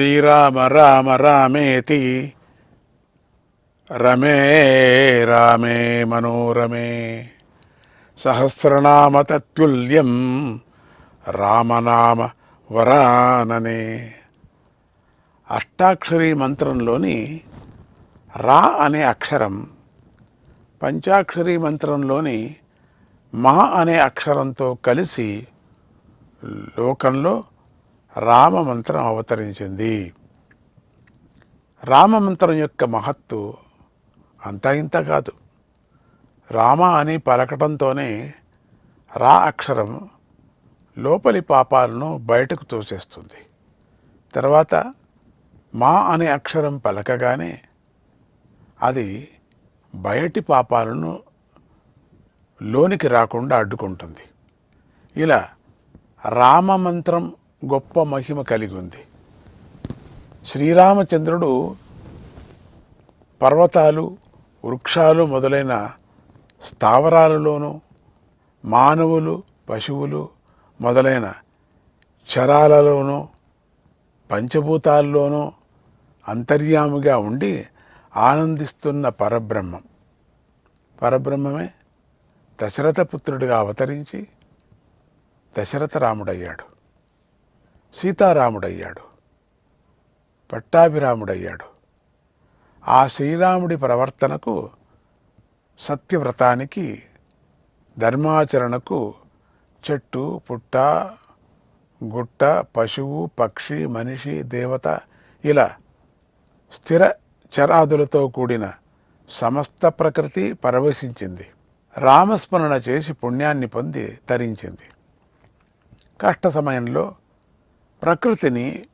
శ్రీరామ రామ రామేతి. రమే రామే మనోరమే. సహస్రనామ తత్తుల్యం రామనామ వరాననే. అష్టాక్షరి మంత్రంలోని రా అనే అక్షరం పంచాక్షరి మంత్రంలోని మా అనే అక్షరంతో కలిసి లోకంలో రామ మంత్రం అవతరించింది. రామ మంత్రం యొక్క మహత్తు అంతా ఇంత కాదు. రామ అని పలకటంతోనే రా అక్షరం లోపలి పాపాలను బయటకు తోసేస్తుంది. తర్వాత మా అనే అక్షరం పలకగానే అది బయటి పాపాలను లోనికి రాకుండా అడ్డుకుంటుంది. ఇలా రామ మంత్రం గొప్ప మహిమ కలిగి ఉంది. శ్రీరామచంద్రుడు పర్వతాలు వృక్షాలు మొదలైన స్థావరాలలోనూ మానవులు పశువులు మొదలైన చరాలలోనూ పంచభూతాల్లోనూ అంతర్యాముగా ఉండి ఆనందిస్తున్న పరబ్రహ్మం. పరబ్రహ్మమే దశరథ పుత్రుడిగా అవతరించి దశరథ రాముడయ్యాడు. సీతారాముడయ్యాడు. పట్టాభిరాముడయ్యాడు. ఆ శ్రీరాముడి ప్రవర్తనకు సత్యవ్రతానికి ధర్మాచరణకు చెట్టు పుట్ట గుట్ట పశువు పక్షి మనిషి దేవత ఇలా స్థిర చరాదులతో కూడిన సమస్త ప్రకృతి పరవశించింది. రామస్మరణ చేసి పుణ్యాన్ని పొంది తరించింది. కష్ట సమయంలో ప్రకృతిని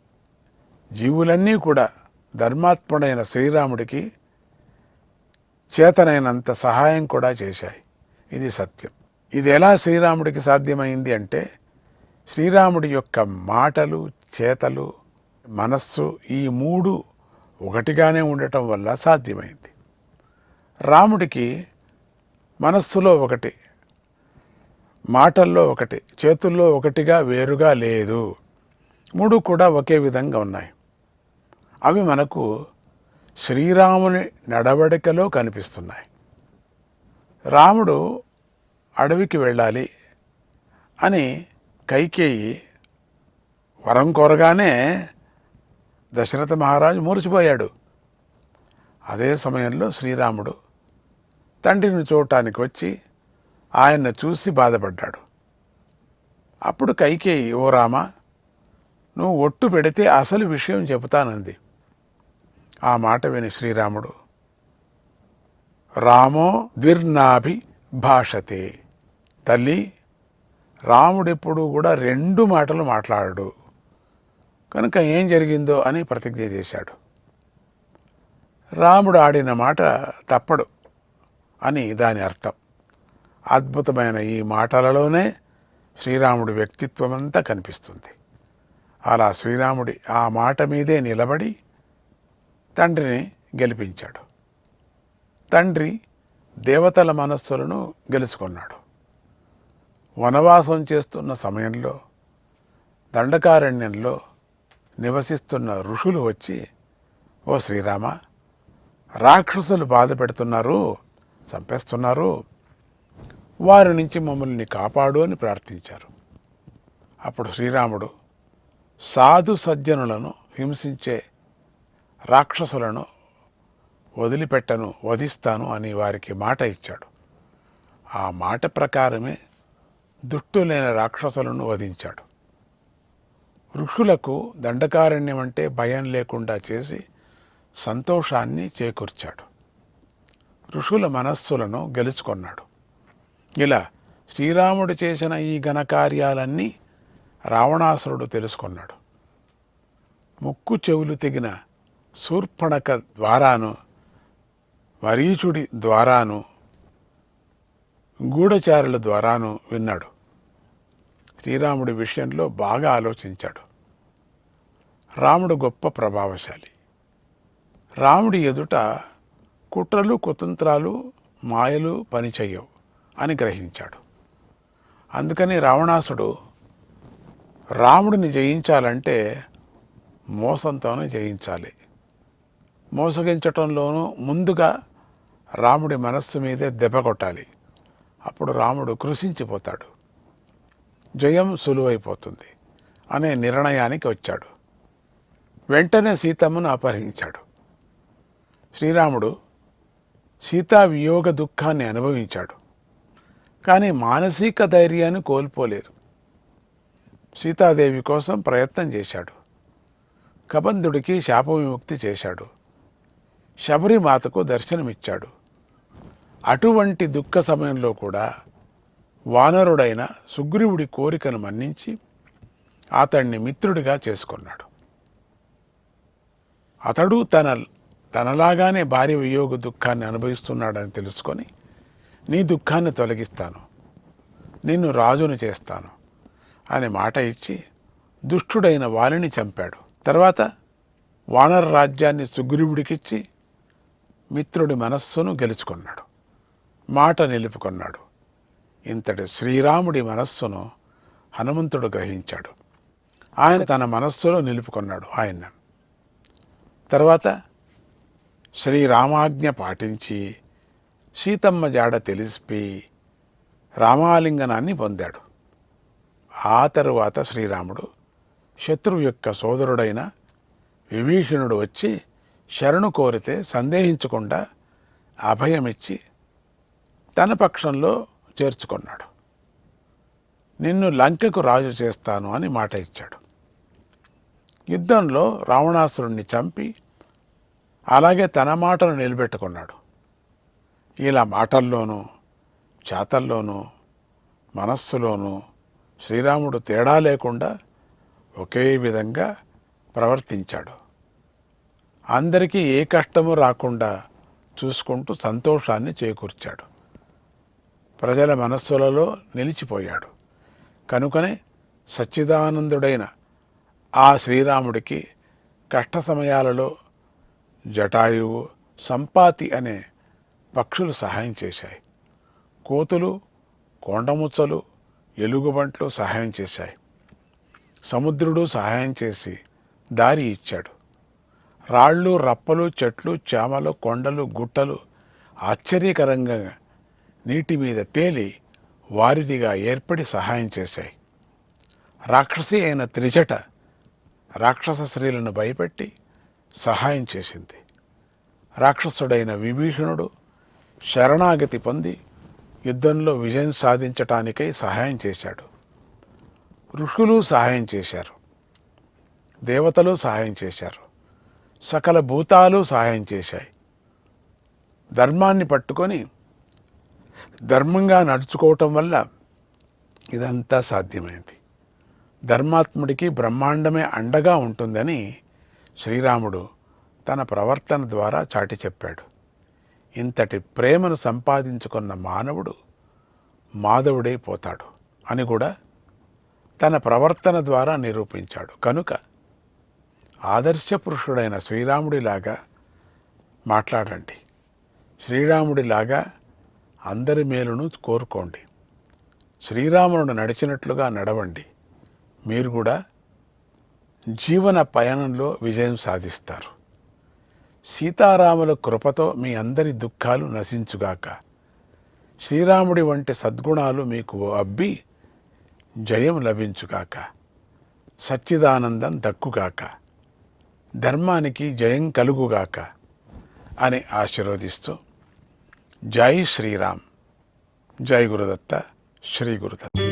జీవులన్నీ కూడా ధర్మాత్ముడైన శ్రీరాముడికి చేతనైనంత సహాయం కూడా చేశాయి. ఇది సత్యం. ఇది ఎలా శ్రీరాముడికి సాధ్యమైంది అంటే శ్రీరాముడి యొక్క మాటలు చేతలు మనస్సు ఈ మూడు ఒకటిగానే ఉండటం వల్ల సాధ్యమైంది. రాముడికి మనస్సులో ఒకటి మాటల్లో ఒకటి చేతుల్లో ఒకటిగా వేరుగా లేదు. మూడు కూడా ఒకే విధంగా ఉన్నాయి. అవి మనకు శ్రీరాముని నడవడికలో కనిపిస్తున్నాయి. రాముడు అడవికి వెళ్ళాలి అని కైకేయి వరం కోరగానే దశరథ మహారాజు మూర్చిపోయాడు అదే సమయంలో శ్రీరాముడు తండ్రిని చూడటానికి వచ్చి ఆయన్ని చూసి బాధపడ్డాడు. అప్పుడు కైకేయి ఓ రామ నువ్వు ఒట్టు పెడితే అసలు విషయం చెబుతానంది. ఆ మాట విని శ్రీరాముడు రామో ద్విర్నాభి భాషతే. తల్లి రాముడెప్పుడు కూడా రెండు మాటలు మాట్లాడాడు. కనుక ఏం జరిగిందో అని ప్రతిజ్ఞ చేశాడు. రాముడు ఆడిన మాట తప్పడు అని దాని అర్థం. అద్భుతమైన ఈ మాటలలోనే శ్రీరాముడి వ్యక్తిత్వం అంతా కనిపిస్తుంది. అలా శ్రీరాముడి ఆ మాట మీదే నిలబడి తండ్రిని గెలిపించాడు. తండ్రి దేవతల మనస్సులను గెలుచుకున్నాడు. వనవాసం చేస్తున్న సమయంలో దండకారణ్యంలో నివసిస్తున్న ఋషులు వచ్చి ఓ శ్రీరామ రాక్షసులు బాధ పెడుతున్నారు చంపేస్తున్నారు. వారి నుంచి మమ్మల్ని కాపాడు అని ప్రార్థించారు. అప్పుడు శ్రీరాముడు సాధు సజ్జనులను హింసించే రాక్షసులను వదిలిపెట్టను వధిస్తాను అని వారికి మాట ఇచ్చాడు. ఆ మాట ప్రకారమే దుట్టులైన రాక్షసులను వధించాడు. ఋషులకు దండకారణ్యం అంటే భయం లేకుండా చేసి సంతోషాన్ని చేకూర్చాడు. ఋషుల మనస్సులను గెలుచుకొన్నాడు. ఇలా శ్రీరాముడు చేసిన ఈ ఘనకార్యాలన్నీ రావణాసురుడు తెలుసుకున్నాడు. ముక్కు చెవులు తెగిన శూర్పణక ద్వారాను మరీచుడి ద్వారాను గూఢచారుల ద్వారాను విన్నాడు. శ్రీరాముడి విషయంలో బాగా ఆలోచించాడు. రాముడు గొప్ప ప్రభావశాలి. రాముడి ఎదుట కుట్రలు కుతంత్రాలు మాయలు పనిచేయవు అని గ్రహించాడు. అందుకని రావణాసుడు రాముడిని జయించాలంటే మోసంతోనే జయించాలి. మోసగించటంలోనూ ముందుగా రాముడి మనస్సు మీదే దెబ్బ కొట్టాలి. అప్పుడు రాముడు కృషించిపోతాడు జయం సులువైపోతుంది అనే నిర్ణయానికి వచ్చాడు. వెంటనే సీతమ్మను అపహరించాడు. శ్రీరాముడు సీతా వియోగ దుఃఖాన్ని అనుభవించాడు. కానీ మానసిక ధైర్యాన్ని కోల్పోలేదు. సీతాదేవి కోసం ప్రయత్నం చేశాడు. కబంధుడికి శాప విముక్తి చేశాడు. శబరిమాతకు దర్శనమిచ్చాడు. అటువంటి దుఃఖ సమయంలో కూడా వానరుడైన సుగ్రీవుడి కోరికను మన్నించి అతన్ని మిత్రుడిగా చేసుకున్నాడు. అతడు తన తనలాగానే భార్య వియోగ దుఃఖాన్ని అనుభవిస్తున్నాడని తెలుసుకొని నీ దుఃఖాన్ని తొలగిస్తాను. నిన్ను రాజును చేస్తాను. అనే మాట ఇచ్చి దుష్టుడైన వాలిని చంపాడు. తర్వాత వానర రాజ్యాన్ని సుగ్రీవుడికిచ్చి మిత్రుడి మనస్సును గెలుచుకున్నాడు. మాట నిలుపుకున్నాడు. ఇంతటి శ్రీరాముడి మనస్సును హనుమంతుడు గ్రహించాడు. ఆయన తన మనస్సులో నిలుపుకున్నాడు ఆయన. తర్వాత శ్రీరామాజ్ఞ పాటించి సీతమ్మ జాడ తెలిసిపి రామాలింగనాన్ని పొందాడు. ఆ తరువాత శ్రీరాముడు శత్రువు యొక్క సోదరుడైన విభీషణుడు వచ్చి శరణు కోరితే సందేహించకుండా అభయమిచ్చి తన పక్షంలో చేర్చుకున్నాడు. నిన్ను లంకకు రాజు చేస్తాను అని మాట ఇచ్చాడు. యుద్ధంలో రావణాసురుణ్ణి చంపి అలాగే తన మాటను నిలబెట్టుకున్నాడు. ఇలా మాటల్లోనూ చేతల్లోనూ మనస్సులోనూ శ్రీరాముడు తేడా లేకుండా ఒకే విధంగా ప్రవర్తించాడు. అందరికీ ఏ కష్టము రాకుండా చూసుకుంటూ సంతోషాన్ని చేకూర్చాడు. ప్రజల మనస్సులలో నిలిచిపోయాడు. కనుకనే సచ్చిదానందుడైన ఆ శ్రీరాముడికి కష్ట సమయాలలో జటాయువు సంపాతి అనే పక్షులు సహాయం చేశాయి. కోతులు కొండముచ్చలు ఎలుగుబంట్లు సహాయం చేశాయి. సముద్రుడు సహాయం చేసి దారి ఇచ్చాడు. రాళ్ళు రప్పలు చెట్లు చేమలు కొండలు గుట్టలు ఆశ్చర్యకరంగా నీటి మీద తేలి వారిదిగా ఏర్పడి సహాయం చేశాయి. రాక్షసి అయిన త్రిజట రాక్షస స్త్రీలను భయపెట్టి సహాయం చేసింది. రాక్షసుడైన విభీషణుడు శరణాగతి పొంది యుద్ధంలో విజయం సాధించటానికై సహాయం చేశాడు. ఋషులు సహాయం చేశారు. దేవతలు సహాయం చేశారు. సకల భూతాలు సహాయం చేశాయి. ధర్మాన్ని పట్టుకొని ధర్మంగా నడుచుకోవటం వల్ల ఇదంతా సాధ్యమైంది. ధర్మాత్ముడికి బ్రహ్మాండమే అండగా ఉంటుందని శ్రీరాముడు తన ప్రవర్తన ద్వారా చాటి చెప్పాడు. ఇంతటి ప్రేమను సంపాదించుకున్న మానవుడు మాధవుడైపోతాడు అని కూడా తన ప్రవర్తన ద్వారా నిరూపించాడు. కనుక ఆదర్శ పురుషుడైన శ్రీరాముడిలాగా మాట్లాడండి. శ్రీరాముడిలాగా అందరి మేలును కోరుకోండి. శ్రీరాముడు నడిచినట్లుగా నడవండి. మీరు కూడా జీవన పయనంలో విజయం సాధిస్తారు. సీతారాముల కృపతో మీ అందరి దుఃఖాలు నశించుగాక. శ్రీరాముడి వంటి సద్గుణాలు మీకు అబ్బి జయం లభించుగాక. సచ్చిదానందం దక్కుగాక. ధర్మానికి జయం కలుగుగాక అని ఆశీర్వదిస్తూ జై శ్రీరామ్. జై గురుదత్త శ్రీ గురుదత్త.